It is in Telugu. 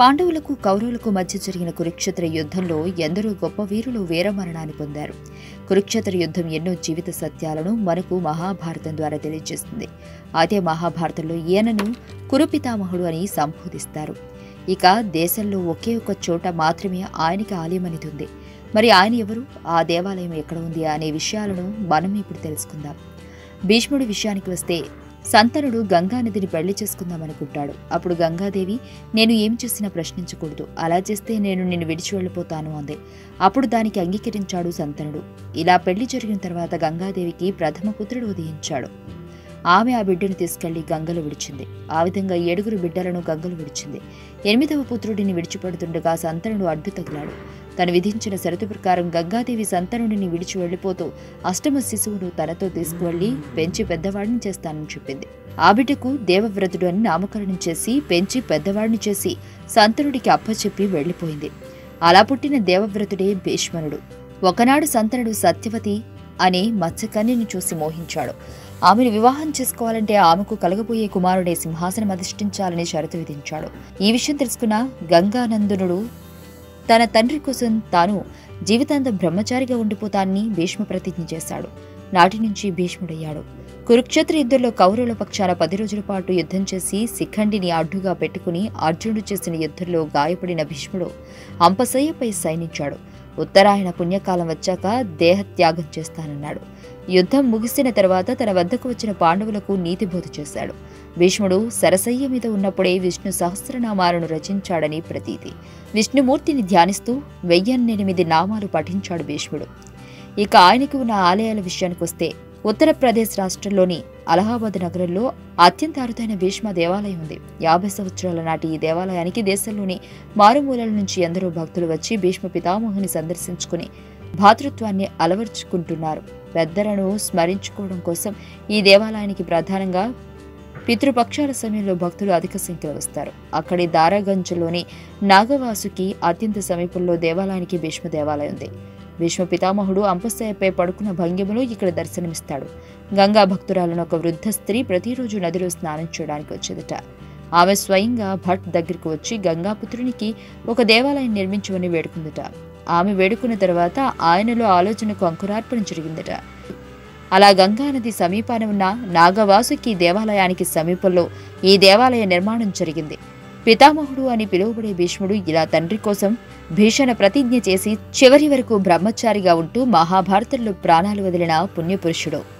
పాండవులకు కౌరవులకు మధ్య జరిగిన కురుక్షేత్ర యుద్ధంలో ఎందరో గొప్ప వీరులు వీరమరణాన్ని పొందారు. కురుక్షేత్ర యుద్ధం ఎన్నో జీవిత సత్యాలను మనకు మహాభారతం ద్వారా తెలియజేస్తుంది. అదే మహాభారతంలో ఈయనను కురుపితామహుడు అని సంబోధిస్తారు. ఇక దేశంలో ఒకే ఒక చోట మాత్రమే ఆయనకి ఆలయం అనేది ఉంది. మరి ఆయన ఎవరు? ఆ దేవాలయం ఎక్కడ ఉంది? అనే విషయాలను మనం ఇప్పుడు తెలుసుకుందాం. భీష్ముడి విషయానికి వస్తే సంతనుడు గంగానదిని పెళ్ళి చేసుకుందామనుకుంటాడు అప్పుడు గంగాదేవి నేను ఏం చేసినా ప్రశ్నించకూడదు. అలా చేస్తే నేను నిన్ను విడిచి వెళ్ళిపోతాను అంది. అప్పుడు దానికి అంగీకరించాడు సంతనుడు. ఇలా పెళ్ళి జరిగిన తర్వాత గంగాదేవికి ప్రథమ పుత్రుడు ఉదయించాడు. ఆమె ఆ బిడ్డను తీసుకెళ్ళి గంగలు విడిచింది. ఆ విధంగా ఏడుగురు బిడ్డలను గంగలు విడిచింది. ఎనిమిదవ పుత్రుడిని విడిచిపెడుతుండగా సంతనుడు అడ్డు తగిలాడు. తను విధించిన షరతు ప్రకారం గంగాదేవి సంతనుడిని విడిచి వెళ్ళిపోతూ అష్టమ శిశువును తనతో తీసుకువెళ్ళి పెంచి పెద్దవాడిని చేస్తానని చెప్పింది. ఆ బిడ్డకు దేవవ్రతుడు అని నామకరణం చేసి పెంచి పెద్దవాడిని చేసి సంతనుడికి అప్పచెప్పి వెళ్ళిపోయింది అలా పుట్టిన దేవవ్రతుడే భీష్మనుడు. ఒకనాడు సంతనుడు సత్యవతి అనే మత్స్యకన్యని చూసి మోహించాడు. ఆమెను వివాహం చేసుకోవాలంటే ఆమెకు కలగబోయే కుమారుడే సింహాసనం అధిష్ఠించాలని షరతు విధించాడు. ఈ విషయం తెలుసుకున్న గంగానందనుడు తన తండ్రి కోసం తాను జీవితాంతం బ్రహ్మచారిగా ఉండిపోతానని భీష్మ ప్రతిజ్ఞ చేశాడు. నాటి నుంచి భీష్ముడయ్యాడు. కురుక్షేత్ర యుద్ధంలో కౌరవుల పక్షాన పది రోజుల పాటు యుద్ధం చేసి శిఖండిని అడ్డుగా పెట్టుకుని అర్జునుడు చేసిన యుద్ధంలో గాయపడిన భీష్ముడు అంపశయ్యపై సైనించాడు. ఉత్తరాయణ పుణ్యకాలం వచ్చాక దేహత్యాగం చేస్తానన్నాడు. యుద్ధం ముగిసిన తర్వాత తన వద్దకు వచ్చిన పాండవులకు నీతిబోధ చేశాడు. భీష్ముడు సరసయ్య మీద ఉన్నప్పుడే విష్ణు సహస్రనామాలను రచించాడని ప్రతీతి. విష్ణుమూర్తిని ధ్యానిస్తూ వెయ్యన్నెనిమిది నామాలు పఠించాడు భీష్ముడు. ఇక ఆయనకు ఉన్న ఆలయాల విషయానికొస్తే ఉత్తరప్రదేశ్ రాష్ట్రంలోని అలహాబాద్ నగరంలో అత్యంత అరుదైన భీష్మ దేవాలయం ఉంది. యాభై సంవత్సరాల నాటి ఈ దేవాలయానికి దేశంలోని మారుమూలల నుంచి ఎందరో భక్తులు వచ్చి భీష్మ పితామహుని సందర్శించుకుని భాతృత్వాన్ని అలవర్చుకుంటున్నారు. పెద్దలను స్మరించుకోవడం కోసం ఈ దేవాలయానికి ప్రధానంగా పితృపక్షాల సమయంలో భక్తులు అధిక సంఖ్యలో వస్తారు. అక్కడి దారాగంజ్లోని నాగవాసుకి అత్యంత సమీపంలో దేవాలయానికి భీష్మ దేవాలయం ఉంది. భీష్మ పితామహుడు అంపశయ్యపై పడుకున్న భంగిమలో ఇక్కడ దర్శనమిస్తాడు. గంగా భక్తురాలను ఒక వృద్ధ స్త్రీ ప్రతిరోజు నదిలో స్నానం చేయడానికి వచ్చేదట. ఆమె స్వయంగా భట్ దగ్గరికి వచ్చి గంగాపుత్రునికి ఒక దేవాలయం నిర్మించమని వేడుకుందట. ఆమె వేడుకున్న తర్వాత ఆయనలో ఆలోచనకు అంకురార్పణ జరిగిందట. అలా గంగానది సమీపాన ఉన్న నాగవాసుకి దేవాలయానికి సమీపంలో ఈ దేవాలయ నిర్మాణం జరిగింది. పితామహుడు అని పిలువబడే భీష్ముడు ఇలా తండ్రి కోసం భీషణ ప్రతిజ్ఞ చేసి చివరి వరకు బ్రహ్మచారిగా ఉంటూ మహాభారతంలో ప్రాణాలు వదిలిన పుణ్యపురుషుడు.